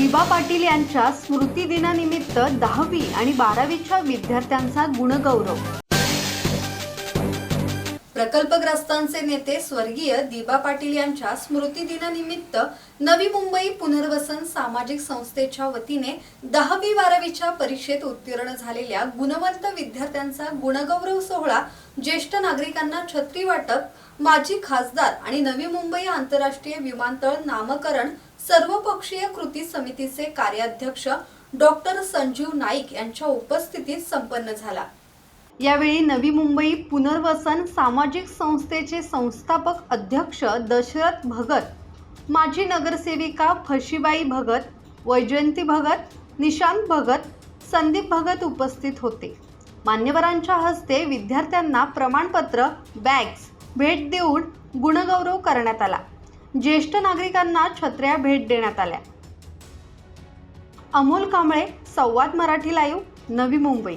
दिबा पाटील यांच्या स्मृती दिनानिमित्त दहावी आणि बारावीच्या विद्यार्थ्यांचा गुणगौरव. प्रकल्पग्रस्तांचे नेते स्वर्गीय दिबा पाटील यांच्या स्मृती दिनानिमित्त नवी मुंबई पुनर्वसन सामाजिक संस्थेच्या वतीने दहावी बारावीच्या परीक्षेत उत्तीर्ण झालेल्या गुणवंत विद्यार्थ्यांचा गुणगौरव सोहळा ज्येष्ठ नागरिकांना छत्री वाटप माजी खासदार आणि नवी मुंबई आंतरराष्ट्रीय विमानतळ नामकरण सर्वपक्षीय कृती समितीचे कार्याध्यक्ष डॉक्टर संजीव नाईक यांच्या उपस्थितीत संपन्न झाला. यावेळी नवी मुंबई पुनर्वसन सामाजिक संस्थेचे संस्थापक अध्यक्ष दशरथ भगत माजी नगरसेविका फशीबाई भगत वैजयंती भगत निशांत भगत संदीप भगत उपस्थित होते. मान्यवरांच्या हस्ते विद्यार्थ्यांना प्रमाणपत्र बॅग्स भेट देऊन गुणगौरव करण्यात आला. ज्येष्ठ नागरिकांना छत्र्या भेट देण्यात आल्या. अमोल कांबळे संवाद मराठी लाईव्ह नवी मुंबई.